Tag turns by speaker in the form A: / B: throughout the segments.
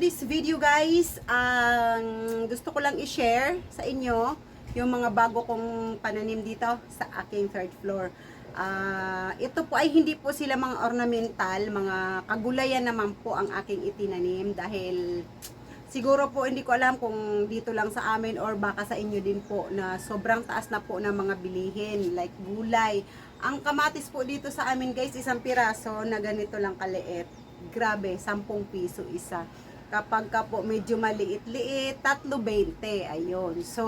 A: this video guys, ang gusto ko lang i-share sa inyo yung mga bago kong pananim dito sa aking third floor. Ah, ito po ay hindi po sila mga ornamental, mga kagulayan naman po ang aking itinanim dahil siguro po hindi ko alam kung dito lang sa amin or baka sa inyo din po na sobrang taas na po ng mga bilihin like gulay. Ang kamatis po dito sa amin guys, isang piraso na ganito lang kaliit. Grabe, 10 piso isa. Kapag ka po medyo maliit-liit, tatlo 20. Ayun. So,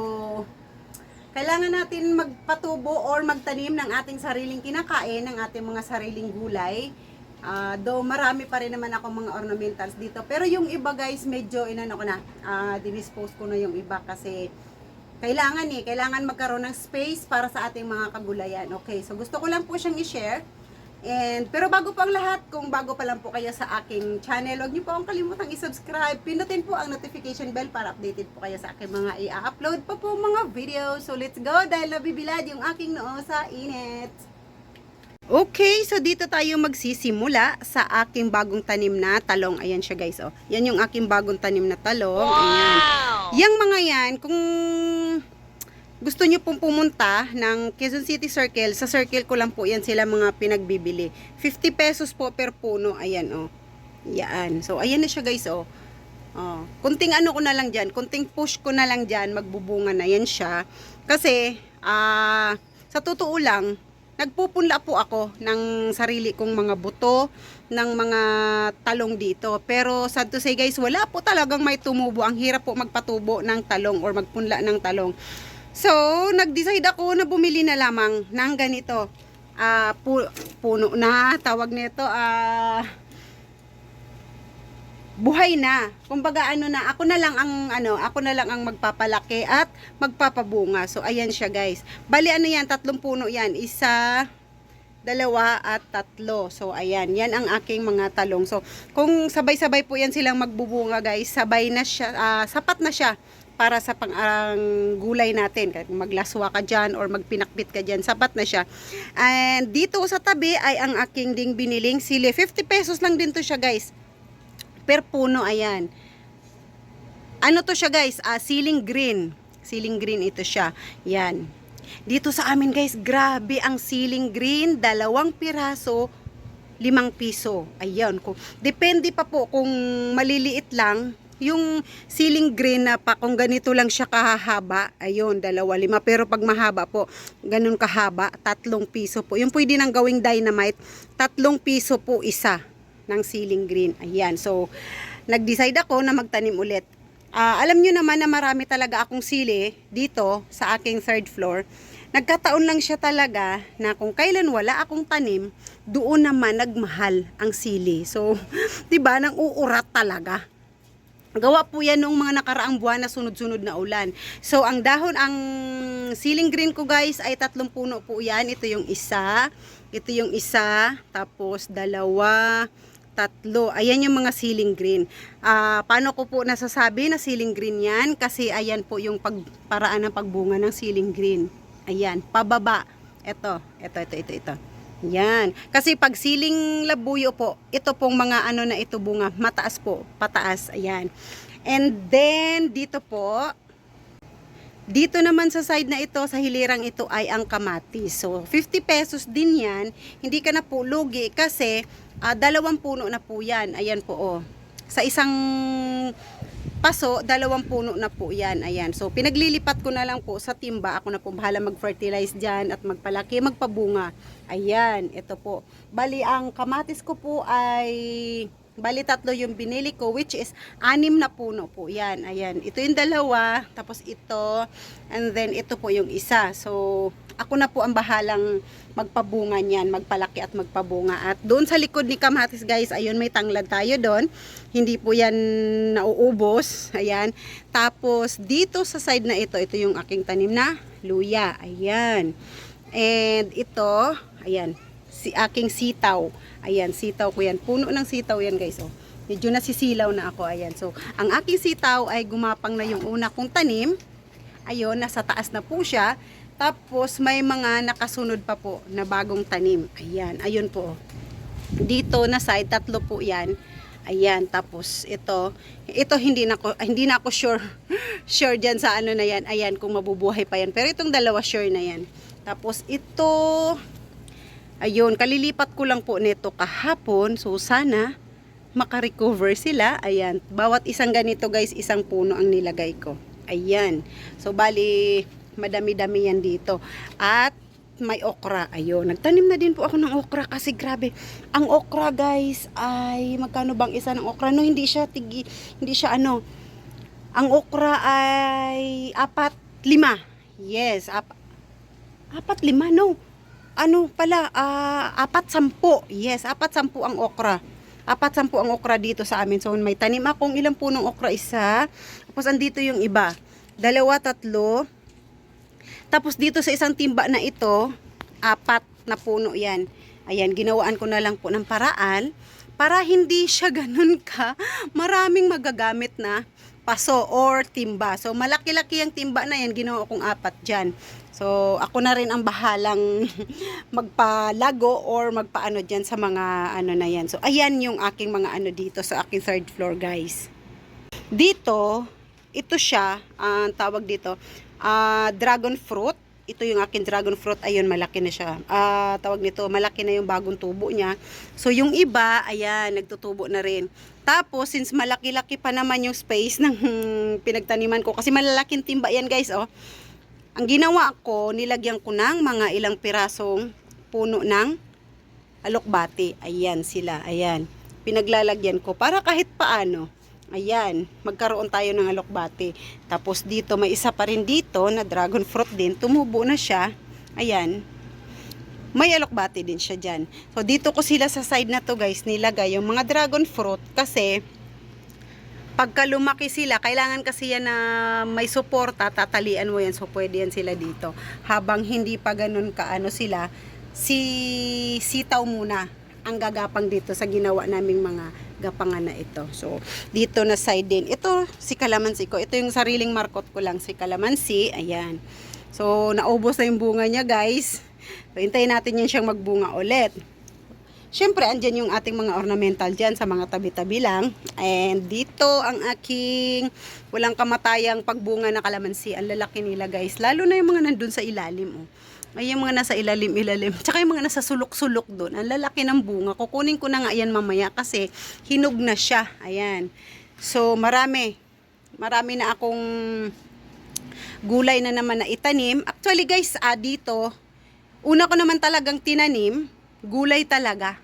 A: kailangan natin magpatubo or magtanim ng ating sariling kinakain, ng ating mga sariling gulay. Ah, though marami pa rin naman ako mga ornamentals dito. Pero yung iba guys, medyo inano ko na, ah, dinispose ko na yung iba kasi kailangan eh, kailangan magkaroon ng space para sa ating mga kagulayan. Okay, so gusto ko lang po siyang i-share. And, pero bago po ang lahat, kung bago pa lang po kayo sa aking channel, huwag niyo po akong kalimutang i-subscribe. Pindutin po ang notification bell para updated po kayo sa aking mga i-upload pa po mga video. So let's go dahil nabibilad yung aking noo sa init. Okay, so dito tayo magsisimula sa aking bagong tanim na talong. Ayan siya guys, oh. Yan yung aking bagong tanim na talong. Ayan. Yang mga yan, kung gusto nyo pong pumunta ng Quezon City Circle, sa circle ko lang po yan sila mga pinagbibili. 50 pesos po per puno. Ayan, oh. Yan. So, ayan na siya guys, oh. Oh, kunting ano ko na lang diyan, kunting push ko na lang diyan, magbubunga na yan siya. Kasi ah sa totoo lang, nagpupunla po ako ng sarili kong mga buto ng mga talong dito. Pero sad to say guys, wala po talagang may tumubo. Ang hirap po magpatubo ng talong or magpunla ng talong. So, nag-decide ako na bumili na lamang ng ganito. Ah, pu- puno na, tawag nito, ah, buhay na. Kumbaga ano na, ako na lang ang ano, ako na lang ang magpapalaki at magpapabunga. So ayan siya guys. Bali ano yan, tatlong puno yan. Isa, dalawa at tatlo. So ayan, yan ang aking mga talong. So kung sabay-sabay po yan silang magbubunga guys, sabay na siya, ah, sapat na siya para sa pang ang gulay natin. Kahit maglaswa ka dyan or magpinakbit ka dyan, sapat na siya. And dito sa tabi ay ang aking ding biniling sili. 50 pesos lang din to siya guys. Per puno ayan. Ano to siya guys? Ah, ceiling green. Ceiling green ito siya. Yan. Dito sa amin guys grabe ang ceiling green. Dalawang piraso limang piso. Ayan. Kung depende pa po kung maliliit lang yung ceiling green na pa kung ganito lang siya kahahaba ayun dalawa lima pero pag mahaba po ganun kahaba tatlong piso po yung pwede nang gawing dynamite tatlong piso po isa ng ceiling green. Ayan. So, nag-decide ako na magtanim ulit. Ah, alam nyo naman na marami talaga akong sili dito sa aking third floor. Nagkataon lang siya talaga na kung kailan wala akong tanim, doon naman nagmahal ang sili. So, 'di ba, nang uurat talaga. Gawa po yan nung mga nakaraang buwan na sunod-sunod na ulan. So, ang dahon, ang ceiling green ko guys ay tatlong puno po yan. Ito yung isa, ito yung isa, tapos dalawa, tatlo. Ayan yung mga ceiling green. Ah, paano ko po nasasabi na ceiling green yan? Kasi ayan po yung pagparaan ng pagbunga ng ceiling green. Ayan, pababa. Ito, ito, ito, ito, ito. Yan. Kasi pag siling labuyo po, ito pong mga ano na ito bunga, mataas po, pataas. Ayan. And then, dito po, dito naman sa side na ito, sa hilirang ito ay ang kamatis. So, 50 pesos din yan. Hindi ka na po lugi kasi ah, dalawang puno na po yan. Ayan po, oh. Sa isang paso, dalawang puno na po yan. Ayan. So, pinaglilipat ko na lang po sa timba. Ako na po bahala mag-fertilize dyan at magpalaki, magpabunga. Ayan. Ito po. Bali, ang kamatis ko po ay... Bali, tatlo yung binili ko, which is anim na puno po. Yan, ayan. Ito yung dalawa, tapos ito, and then ito po yung isa. So, ako na po ang bahalang magpabunga niyan, magpalaki at magpabunga. At doon sa likod ni Kamatis guys, ayun may tanglad tayo doon. Hindi po yan nauubos. Ayan. Tapos dito sa side na ito, ito yung aking tanim na luya. Ayan. And ito, ayan, si aking sitaw. Ayan, sitaw ko yan. Puno ng sitaw yan guys. Oh. Medyo nasisilaw na ako. Ayan. So, ang aking sitaw ay gumapang na yung una kong tanim. Ayun, nasa taas na po siya. Tapos may mga nakasunod pa po na bagong tanim. Ayan, ayun po. Dito na side, tatlo po yan. Ayan, tapos ito, ito hindi na ako, hindi na ako sure, sure dyan sa ano na yan. Ayan, kung mabubuhay pa yan. Pero itong dalawa sure na yan. Tapos ito, ayun, kalilipat ko lang po nito kahapon. So sana, makarecover sila. Ayan, bawat isang ganito guys, isang puno ang nilagay ko. Ayan. So bali, madami-dami yan dito. At may okra. Ayun, nagtanim na din po ako ng okra kasi grabe. Ang okra guys ay magkano bang isa ng okra? No, hindi siya tigi, hindi siya ano. Ang okra ay apat, lima. Yes, ap, apat, lima, no. Ano pala, ah, apat, sampu. Yes, apat, sampu ang okra. Apat, sampu ang okra dito sa amin. So, may tanim akong ilang punong okra isa. Tapos, andito yung iba. Dalawa, tatlo, tapos dito sa isang timba na ito, apat na puno yan. Ayan, ginawaan ko na lang po ng paraan para hindi siya ganun ka maraming magagamit na paso or timba. So, malaki-laki ang timba na yan, ginawa kong apat dyan. So, ako na rin ang bahalang magpalago or magpaano dyan sa mga ano na yan. So, ayan yung aking mga ano dito sa aking third floor, guys. Dito, ito siya, ang tawag dito, ah, dragon fruit. Ito yung akin dragon fruit. Ayun, malaki na siya. Ah, tawag nito, malaki na yung bagong tubo niya. So, yung iba, ayan, nagtutubo na rin. Tapos, since malaki-laki pa naman yung space ng pinagtaniman ko, kasi malalaking timba yan guys, oh. Ang ginawa ko, nilagyan ko ng mga ilang pirasong puno ng alokbati. Ayan sila, ayan. Pinaglalagyan ko para kahit paano. Ayan, magkaroon tayo ng alokbati. Tapos dito, may isa pa rin dito na dragon fruit din. Tumubo na siya. Ayan. May alokbati din siya dyan. So, dito ko sila sa side na to guys, nilagay yung mga dragon fruit kasi pagka lumaki sila, kailangan kasi yan na may suporta, tatalian mo yan. So, pwede yan sila dito. Habang hindi pa ganun kaano sila, si sitaw muna ang gagapang dito sa ginawa naming mga gapangan na ito. So, dito na side din. Ito, si kalamansi ko. Ito yung sariling markot ko lang, si kalamansi. Ayan. So, naubos na yung bunga niya, guys. So, hintayin natin yan siyang magbunga ulit. Siyempre, andyan yung ating mga ornamental dyan sa mga tabi-tabi lang. And dito ang aking walang kamatayang pagbunga na kalamansi. Ang lalaki nila guys. Lalo na yung mga nandun sa ilalim. Oh. Ay, yung mga nasa ilalim-ilalim. Tsaka yung mga nasa sulok-sulok doon. Ang lalaki ng bunga. Kukunin ko na nga yan mamaya kasi hinog na siya. Ayan. So, marami. Marami na akong gulay na naman na itanim. Actually guys, ah, dito, una ko naman talagang tinanim, gulay talaga.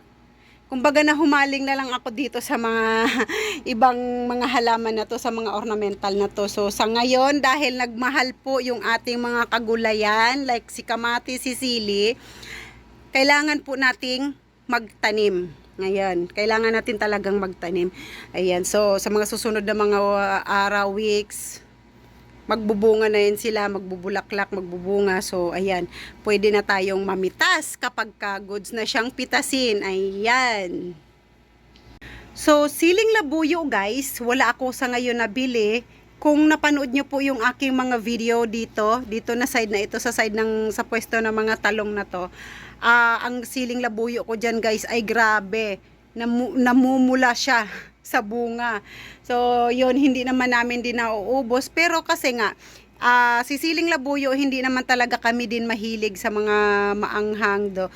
A: Kumbaga na humaling na lang ako dito sa mga ibang mga halaman na to, sa mga ornamental na to. So sa ngayon, dahil nagmahal po yung ating mga kagulayan, like si kamati, si sili, kailangan po nating magtanim. Ngayon, kailangan natin talagang magtanim. Ayan, so sa mga susunod na mga uh, araw, weeks, magbubunga na yun sila, magbubulaklak, magbubunga. So, ayan, pwede na tayong mamitas kapag ka goods na siyang pitasin. Ayan. So, siling labuyo guys, wala ako sa ngayon nabili. Kung napanood nyo po yung aking mga video dito, dito na side na ito, sa side ng, sa pwesto ng mga talong na to, ah, ang siling labuyo ko dyan guys ay grabe. Namu, namumula siya sa bunga. So, yun, hindi naman namin din nauubos. Pero kasi nga, ah, si siling labuyo, hindi naman talaga kami din mahilig sa mga maanghang do.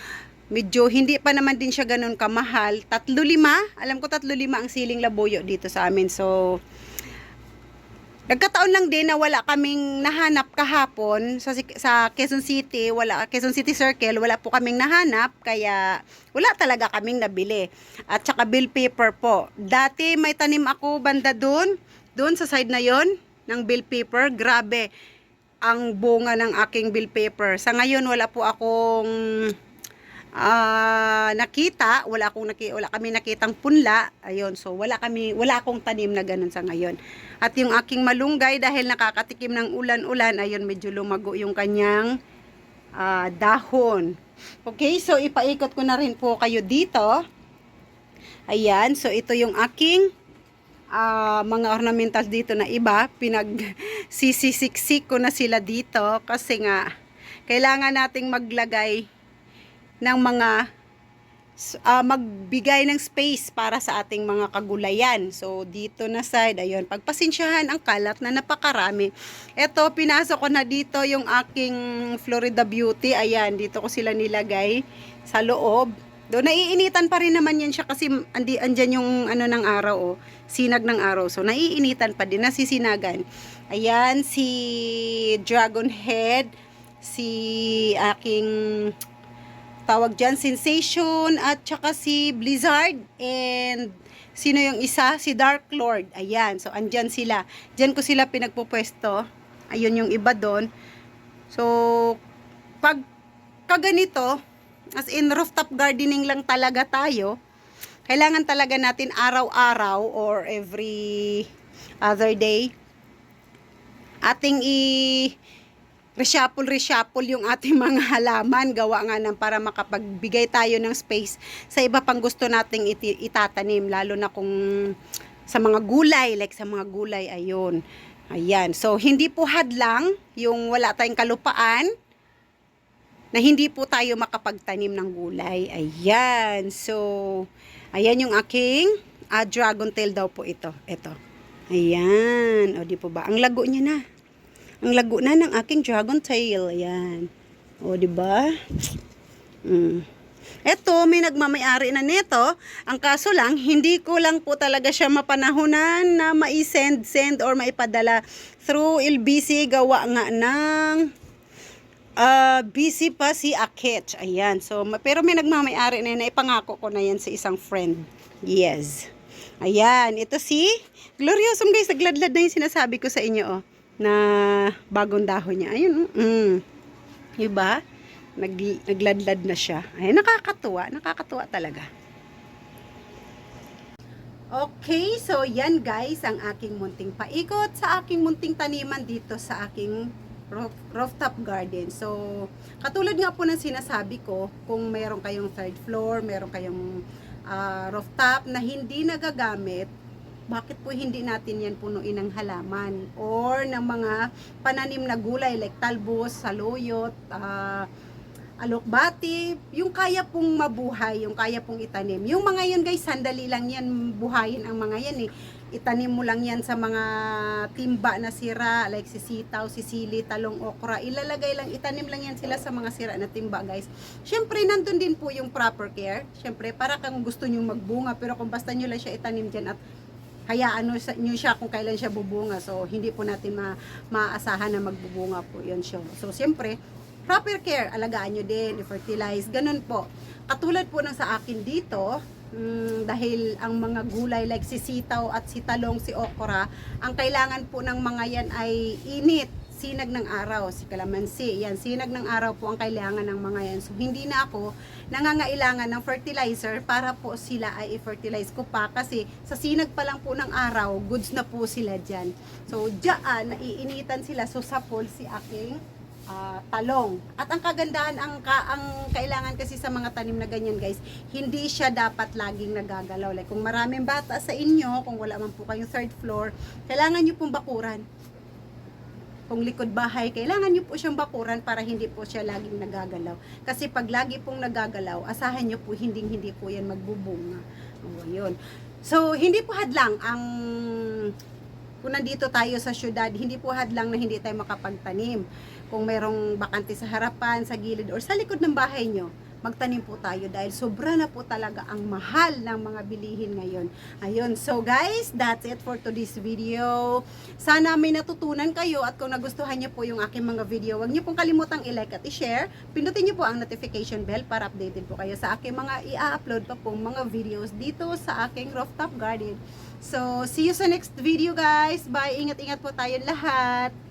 A: Medyo hindi pa naman din siya ganun kamahal. Tatlo lima, alam ko tatlo lima ang siling labuyo dito sa amin. So, Nagkataon lang din na wala kaming nahanap kahapon sa, sa Quezon City, wala Quezon City Circle, wala po kaming nahanap kaya wala talaga kaming nabili. At saka bill paper po. Dati may tanim ako banda doon, doon sa side na 'yon ng bill paper. Grabe ang bunga ng aking bill paper. Sa ngayon wala po akong ah nakita, wala akong naki, wala kami nakitang punla. Ayun, so wala kami, wala akong tanim na ganun sa ngayon. At yung aking malunggay dahil nakakatikim ng ulan-ulan, ayun medyo lumago yung kanyang ah, dahon. Okay, so ipaikot ko na rin po kayo dito. Ayan, so ito yung aking ah, mga ornamentals dito na iba. Pinag sisisiksik ko na sila dito kasi nga kailangan nating maglagay ng mga ah, magbigay ng space para sa ating mga kagulayan. So, dito na side, ayun, pagpasensyahan ang kalat na napakarami. Ito, pinasok ko na dito yung aking Florida Beauty. Ayan, dito ko sila nilagay sa loob. Doon, naiinitan pa rin naman yan siya kasi andi, andyan yung ano ng araw, oh, sinag ng araw. So, naiinitan pa din, nasisinagan. Ayan, si Dragon Head, si aking tawag dyan, Sensation, at saka si Blizzard, and sino yung isa? Si Dark Lord. Ayan, so andyan sila. Diyan ko sila pinagpupwesto. Ayun yung iba doon. So, pag kaganito, as in rooftop gardening lang talaga tayo, kailangan talaga natin araw-araw or every other day ating i reshuffle reshuffle yung ating mga halaman. Gawa nga ng para makapagbigay tayo ng space sa iba pang gusto nating iti- itatanim lalo na kung sa mga gulay like sa mga gulay ayun. Ayan. So hindi po hadlang yung wala tayong kalupaan na hindi po tayo makapagtanim ng gulay. Ayan. So ayan yung aking ah, dragon tail daw po ito. Ito. Ayan. O di po ba? Ang lago niya na ang lago na ng aking dragon tail. Ayan. O, di ba? Mm. Eto, may nagmamayari na nito. Ang kaso lang, hindi ko lang po talaga siya mapanahunan na ma-send, send or maipadala through LBC gawa nga ng ah busy pa si Akech. Ayan. So, pero may nagmamayari na yun. Naipangako ko na yan sa isang friend. Yes. Ayan. Ito si Gloriosum guys. Nagladlad na yung sinasabi ko sa inyo. Oh, na bagong dahon niya. Ayun. Mm. Diba? Nag, nagladlad na siya. Ay, nakakatuwa. Nakakatuwa talaga. Okay, so yan guys ang aking munting paikot sa aking munting taniman dito sa aking roof, rooftop garden. So, katulad nga po ng sinasabi ko, kung meron kayong third floor, meron kayong ah, rooftop na hindi nagagamit, bakit po hindi natin yan punuin ng halaman or ng mga pananim na gulay like talbos, saluyot, ah, alokbati, yung kaya pong mabuhay, yung kaya pong itanim. Yung mga yun guys, sandali lang yan buhayin ang mga yan eh. Itanim mo lang yan sa mga timba na sira, like sisitaw, sisili, talong, okra. Ilalagay lang, itanim lang yan sila sa mga sira na timba guys. Siyempre, nandun din po yung proper care. Siyempre, para kang gusto nyo magbunga, pero kung basta nyo lang siya itanim dyan at hayaan nyo, siya kung kailan siya bubunga. So, hindi po natin ma maaasahan na magbubunga po yun siya. So, siyempre, proper care, alagaan nyo din, i-fertilize, ganun po. Katulad po ng sa akin dito, mm, dahil ang mga gulay like si sitaw at si talong, si okra, ang kailangan po ng mga yan ay init, sinag ng araw, si kalamansi, yan, sinag ng araw po ang kailangan ng mga yan. So, hindi na ako nangangailangan ng fertilizer para po sila ay i-fertilize ko pa kasi sa sinag pa lang po ng araw, goods na po sila dyan. So, dyan, naiinitan sila. So, sa pool si aking ah, talong. At ang kagandahan, ang, ka, ang kailangan kasi sa mga tanim na ganyan guys, hindi siya dapat laging nagagalaw. Like kung maraming bata sa inyo, kung wala man po kayong third floor, kailangan nyo pong bakuran. Kung likod bahay, kailangan nyo po siyang bakuran para hindi po siya laging nagagalaw. Kasi pag lagi pong nagagalaw, asahan nyo po hindi hindi po yan magbubunga. O, yun. So, hindi po hadlang ang kung nandito tayo sa syudad, hindi po hadlang na hindi tayo makapagtanim. Kung merong bakante sa harapan, sa gilid, or sa likod ng bahay nyo, magtanim po tayo dahil sobra na po talaga ang mahal ng mga bilihin ngayon. Ayun, so guys, that's it for today's video. Sana may natutunan kayo at kung nagustuhan niyo po yung aking mga video, huwag niyo pong kalimutang i-like at i-share. Pindutin niyo po ang notification bell para updated po kayo sa aking mga i-upload pa pong mga videos dito sa aking rooftop garden. So, see you sa next video guys. Bye! Ingat-ingat po tayo lahat.